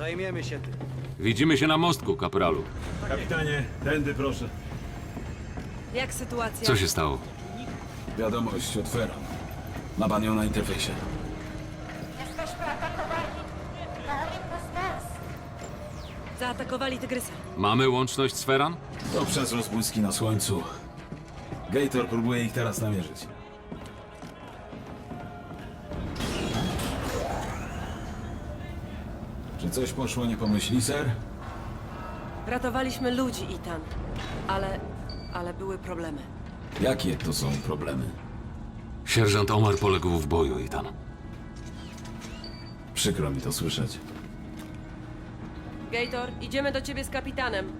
Zajmiemy się tym. Widzimy się na mostku, kapralu. Kapitanie, tędy proszę. Jak sytuacja? Co się stało? Wiadomość od Fera. Ma pan ją na interfejsie. Jesteśmy atakowani na Olympus Mons. Zaatakowali tygrysa. Mamy łączność z Feran? To przez rozbłyski na słońcu. Gator próbuje ich teraz namierzyć. Czy coś poszło nie pomyśli, ser? Ratowaliśmy ludzi, Itan. Ale... ale były problemy. Jakie to są problemy? Sierżant Omar poległ w boju, Ethan. Przykro mi to słyszeć. Gator, idziemy do ciebie z kapitanem.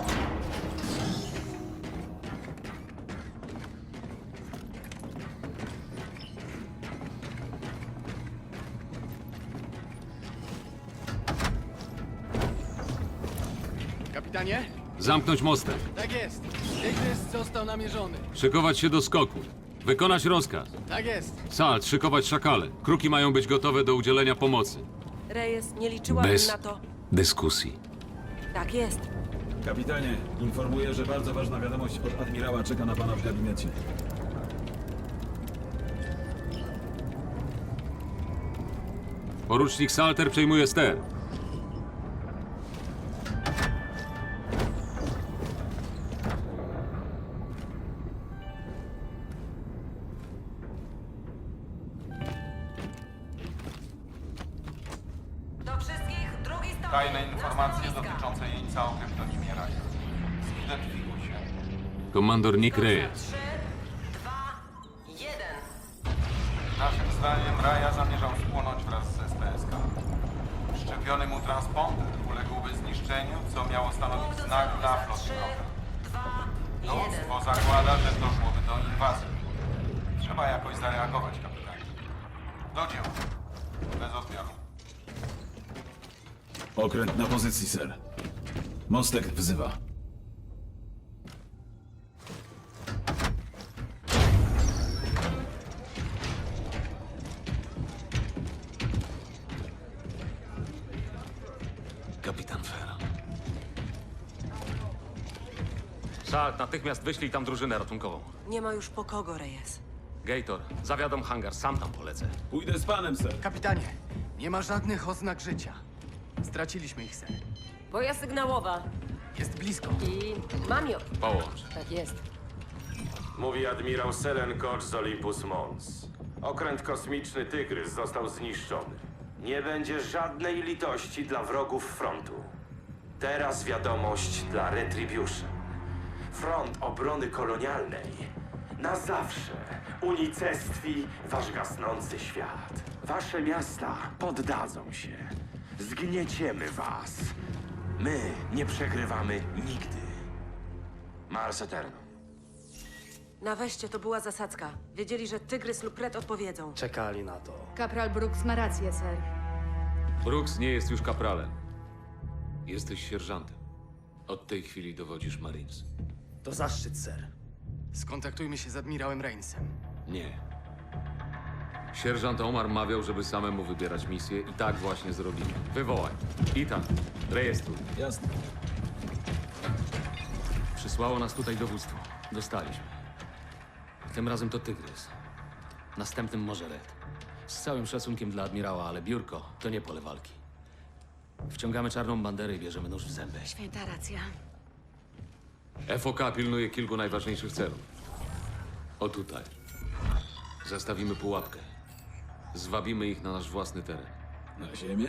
Kapitanie? Zamknąć mostek. Tak jest. Tygrys został namierzony. Szykować się do skoku. Wykonać rozkaz. Tak jest. Salt, szykować szakale. Kruki mają być gotowe do udzielenia pomocy. Reyes, nie liczyłabym Bez na to. dyskusji. Tak jest. Kapitanie, informuję, że bardzo ważna wiadomość od admirała czeka na pana w gabinecie. Porucznik Salter przejmuje ster. Trzy, dwa, jeden. Naszym zdaniem Raja zamierzał spłonąć wraz z SPSK. Szczepiony mu transponder uległby zniszczeniu, co miało stanowić znak dla floty wroga. Dowództwo zakłada, że doszłoby do inwazji. Trzeba jakoś zareagować, kapitanie. Do dzieła. Bez odbioru. Okręt na pozycji, ser. Mostek wzywa. Kapitan Feran. Salt, natychmiast wyślij tam drużynę ratunkową. Nie ma już po kogo, Reyes. Gator, zawiadom hangar, sam tam polecę. Pójdę z panem, ser. Kapitanie, nie ma żadnych oznak życia. Straciliśmy ich sen. Boja sygnałowa. Jest blisko. I mam ją. Połącz. Tak jest. Mówi admirał Selen Koch z Olympus Mons. Okręt kosmiczny Tygrys został zniszczony. Nie będzie żadnej litości dla wrogów frontu. Teraz wiadomość dla Retribution. Front obrony kolonialnej na zawsze unicestwi wasz gasnący świat. Wasze miasta poddadzą się. Zgnieciemy was. My nie przegrywamy nigdy. Mars Eternum. Na weście to była zasadzka. Wiedzieli, że Tygrys lub Red odpowiedzą. Czekali na to. Kapral Brooks ma rację, ser. Brooks nie jest już kapralem. Jesteś sierżantem. Od tej chwili dowodzisz Marines. To zaszczyt, ser. Skontaktujmy się z admirałem Rainsem. Nie. Sierżant Omar mawiał, żeby samemu wybierać misję i tak właśnie zrobimy. Wywołaj. Ethan, rejestruj. Jasne. Przysłało nas tutaj dowództwo. Dostaliśmy. Tym razem to Tygrys. Następnym może Red. Z całym szacunkiem dla admirała, ale biurko to nie pole walki. Wciągamy czarną banderę i bierzemy nóż w zęby. Święta racja. FOK pilnuje kilku najważniejszych celów. O tutaj. Zastawimy pułapkę. Zwabimy ich na nasz własny teren. Na ziemię?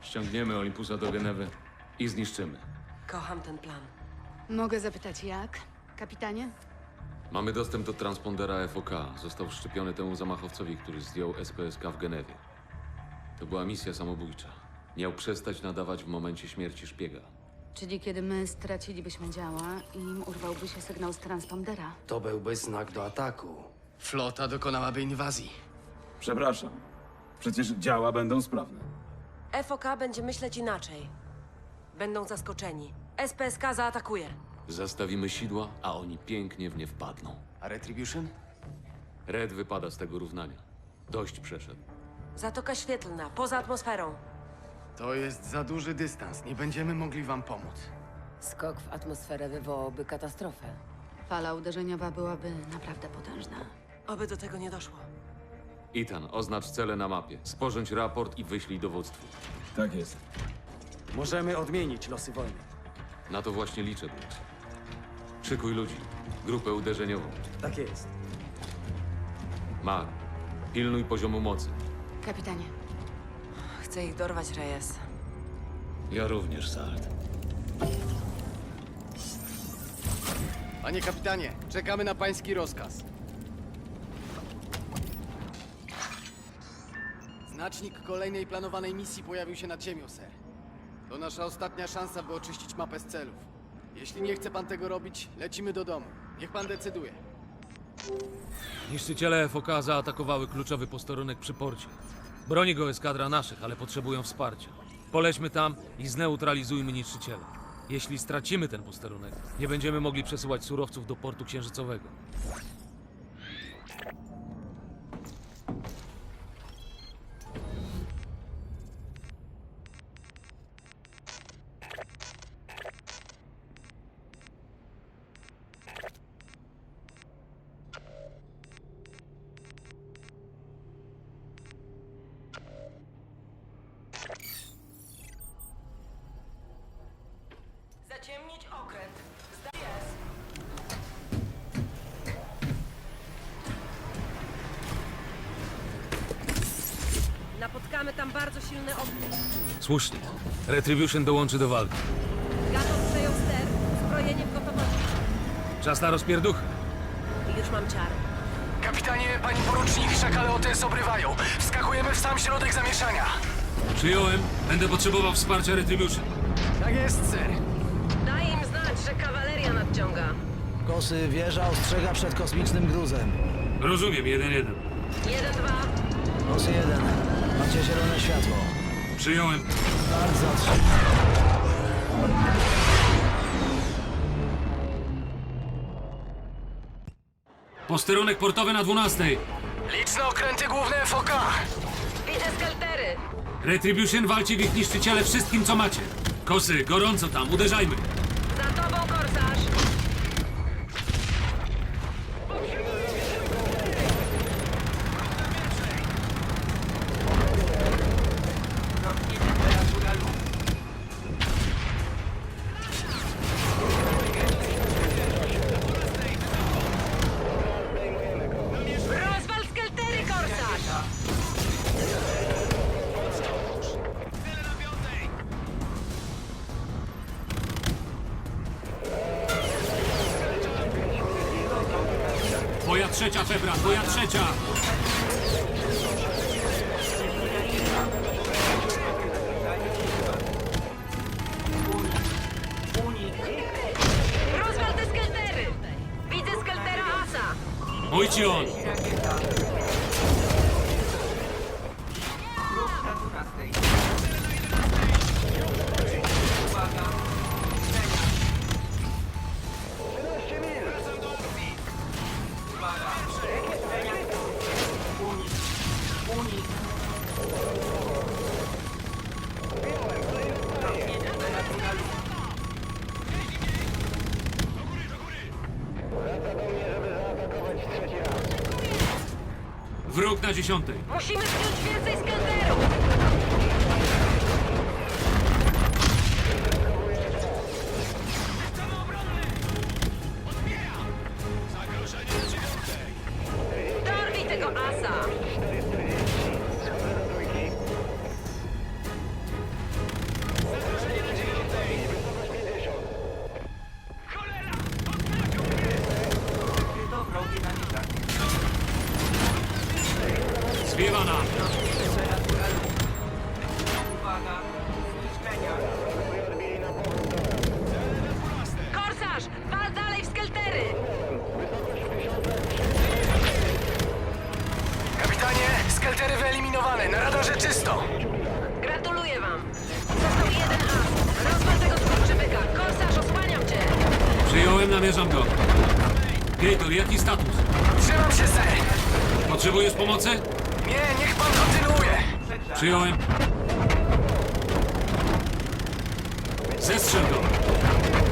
Ściągniemy Olympusa do Genewy i zniszczymy. Kocham ten plan. Mogę zapytać jak? Kapitanie? Mamy dostęp do transpondera FOK. Został wszczepiony temu zamachowcowi, który zdjął SPSK w Genewie. To była misja samobójcza. Miał przestać nadawać w momencie śmierci szpiega. Czyli kiedy my stracilibyśmy działa, im urwałby się sygnał z transpondera. To byłby znak do ataku. Flota dokonałaby inwazji. Przepraszam. Przecież działa będą sprawne. FOK będzie myśleć inaczej. Będą zaskoczeni. SPSK zaatakuje. Zastawimy sidła, a oni pięknie w nie wpadną. A Retribution? Red wypada z tego równania. Dość przeszedł. Zatoka Świetlna, poza atmosferą. To jest za duży dystans. Nie będziemy mogli wam pomóc. Skok w atmosferę wywołałby katastrofę. Fala uderzeniowa byłaby naprawdę potężna. Oby do tego nie doszło. Ethan, oznacz cele na mapie. Sporządź raport i wyślij dowództwu. Tak jest. Możemy odmienić losy wojny. Na to właśnie liczę, Brooks. Szykuj ludzi. Grupę uderzeniową. Tak jest. Mar, pilnuj poziomu mocy. Kapitanie, Chcę ich dorwać, Reyes. Ja również, Salt. Panie kapitanie, czekamy na pański rozkaz. Znacznik kolejnej planowanej misji pojawił się nad ziemią, ser. To nasza ostatnia szansa, by oczyścić mapę z celów. Jeśli nie chce pan tego robić, lecimy do domu. Niech pan decyduje. Niszczyciele FOK zaatakowały kluczowy posterunek przy porcie. Broni go eskadra naszych, ale potrzebują wsparcia. Polećmy tam i zneutralizujmy niszczyciele. Jeśli stracimy ten posterunek, nie będziemy mogli przesyłać surowców do portu księżycowego. Zaciemnić okręt. Jest. Napotkamy tam bardzo silny ogniw. Słusznie. Retribution dołączy do walki. Gatot przejął ster, uzbrojenie w gotowości. Czas na rozpierduchy. I już mam czar. Kapitanie, pani porucznik, szakale OTS obrywają. Wskakujemy w sam środek zamieszania. Przyjąłem. Będę potrzebował wsparcia Retribution. Tak jest, ser. Nadciąga. Kosy wieża ostrzega przed kosmicznym gruzem. Rozumiem, jeden jeden. Jeden, dwa. Kosy 1. Macie zielone światło. Przyjąłem. Bardzo trzy. Posterunek portowy na 12. Liczne okręty główne FOK. Widzę skeltery. Retribution walczy w ich niszczyciele wszystkim, co macie. Kosy, gorąco tam, uderzajmy. Trzecia, Febra, twoja trzecia. Dziesiątej. Musimy wziąć więcej skelterów! Zestrzel go!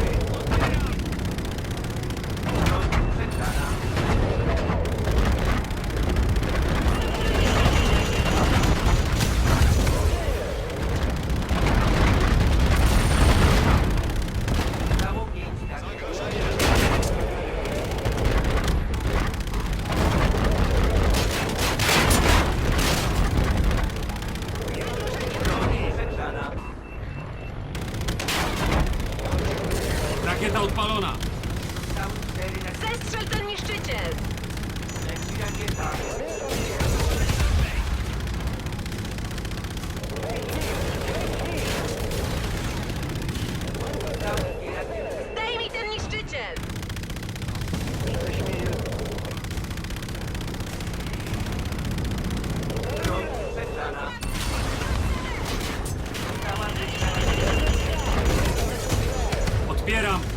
Odpalona! Zestrzel ten niszczyciel! Zdejmij ten niszczyciel! Odbieram!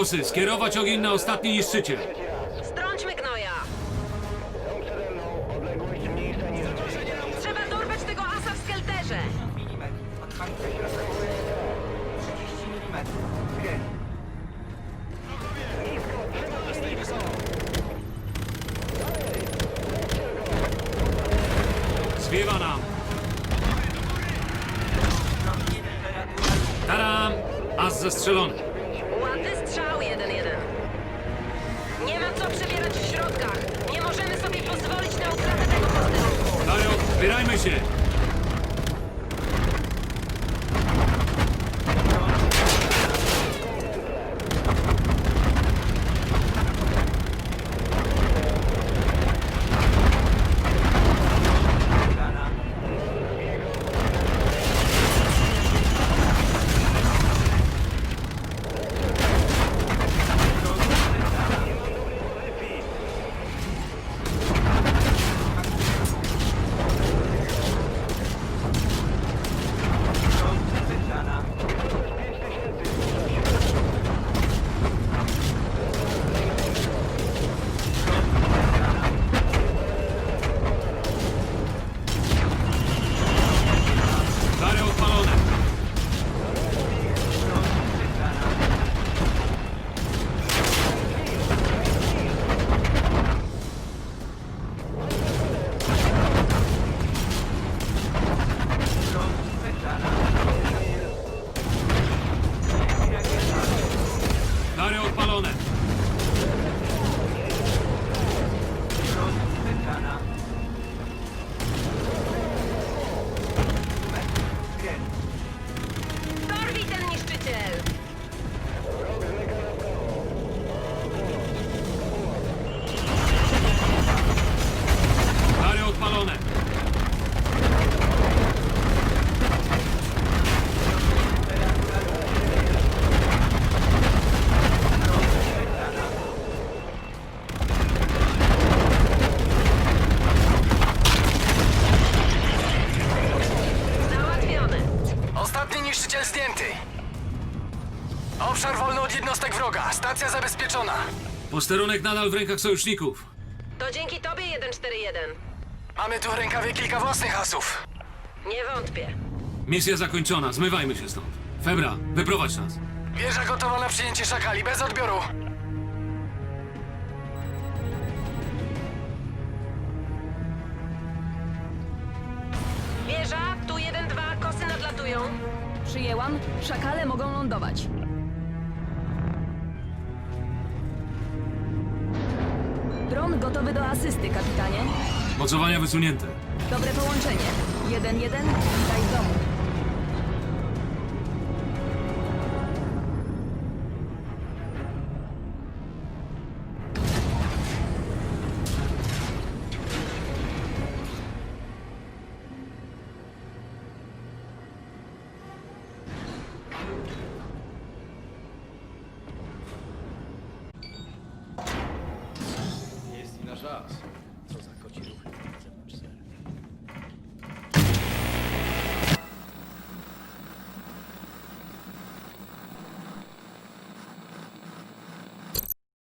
Kosy, skierować ogień na ostatni niszczyciel! Strąćmy gnoja! Trzeba dorwać tego asa w skelterze! Zwiewa nam! Taram! As zestrzelony! Zbierajmy się! Posterunek nadal w rękach sojuszników. To dzięki tobie 141. Mamy tu w rękawie kilka własnych hasów. Nie wątpię. Misja zakończona, zmywajmy się stąd. Febra, wyprowadź nas. Wieża gotowa na przyjęcie szakali, bez odbioru. Wieża, tu 1-2, kosy nadlatują. Przyjęłam. Szakale mogą lądować. Gotowy do asysty, kapitanie. Mocowania wysunięte. Dobre połączenie. 1-1, witaj w domu.